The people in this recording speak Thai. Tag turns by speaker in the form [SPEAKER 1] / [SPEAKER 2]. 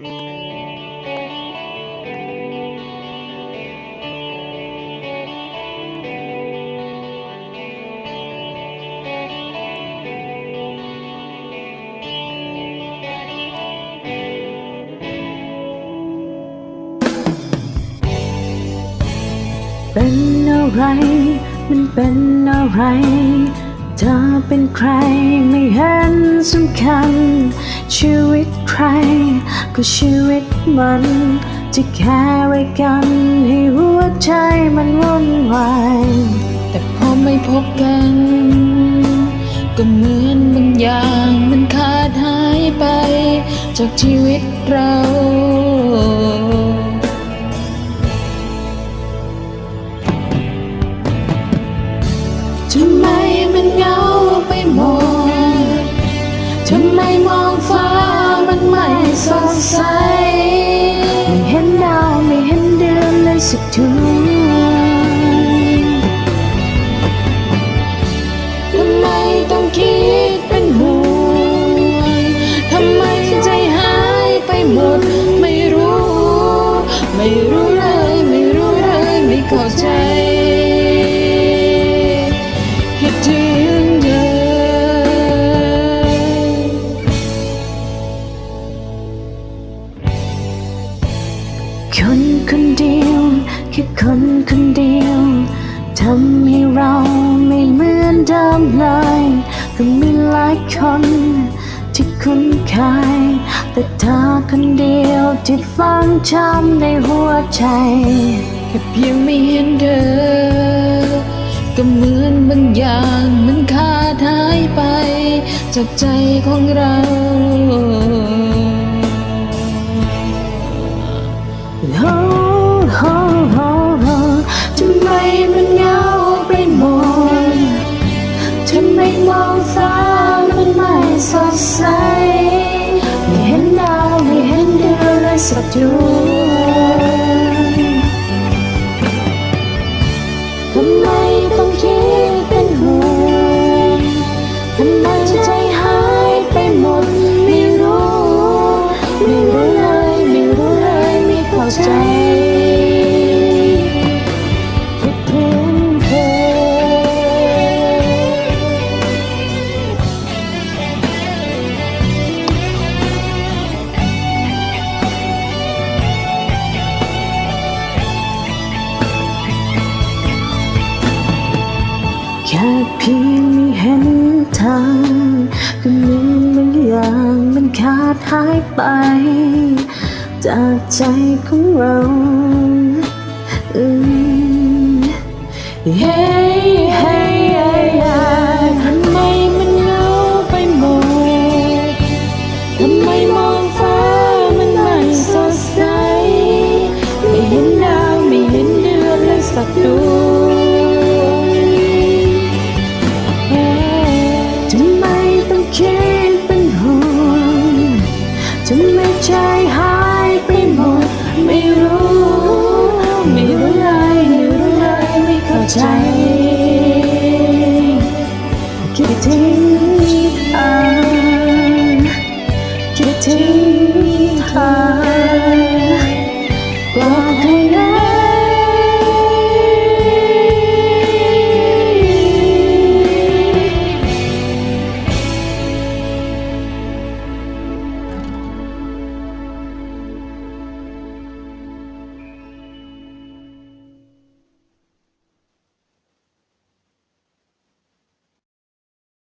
[SPEAKER 1] เป็นอะไร มันเป็นอะไร เธอเป็นใครไม่เห็นสำคัญ ชีวิตใคร ก็ชีวิตมัน จะแค่ไว้กัน ให้หัวใจมันวุ่นวาย
[SPEAKER 2] แต่พอไม่พบกัน ก็เหมือนบางอย่างมันขาดหายไป จากชีวิตเรา เข้าใจคิดถึงเธอ
[SPEAKER 1] คนคนเดียวแค่คนคนเดียวทำให้เราไม่เหมือนเดิมเลยก็มีหลายคนที่คุ้นเคยแต่เธอคนเดียวที่ฟังจำในหัวใจ
[SPEAKER 2] แค่เพียงไม่เห็นเธอ ก็เหมือนบางอย่างมันขาดหายไป จากใจของเรา
[SPEAKER 1] โอ้โหโหโหทำไมมันเหงาไปหมดทำไมมองฟ้ามันไม่สดใส ไม่เห็นดาวไม่เห็นเดือนเลยสักดวง ทำไมต้องคิดเป็นห่วงทำไมใจหายไปหมดไม่รู้ ไม่รู้เลยไม่รู้เลยไม่เข้าใจ แค่เพียงม่เห็นทางก็เหมือนบางอย่างมันขาดหายไป จากใจของเราเฮ้เฮ้เฮ้เฮ้
[SPEAKER 2] ทำไมมันเหงาไปหมดทำไมมองฟ้ามันไม่สดใส ไม่เห็นดาวไม่เห็นเดือนเลยสักดวง day.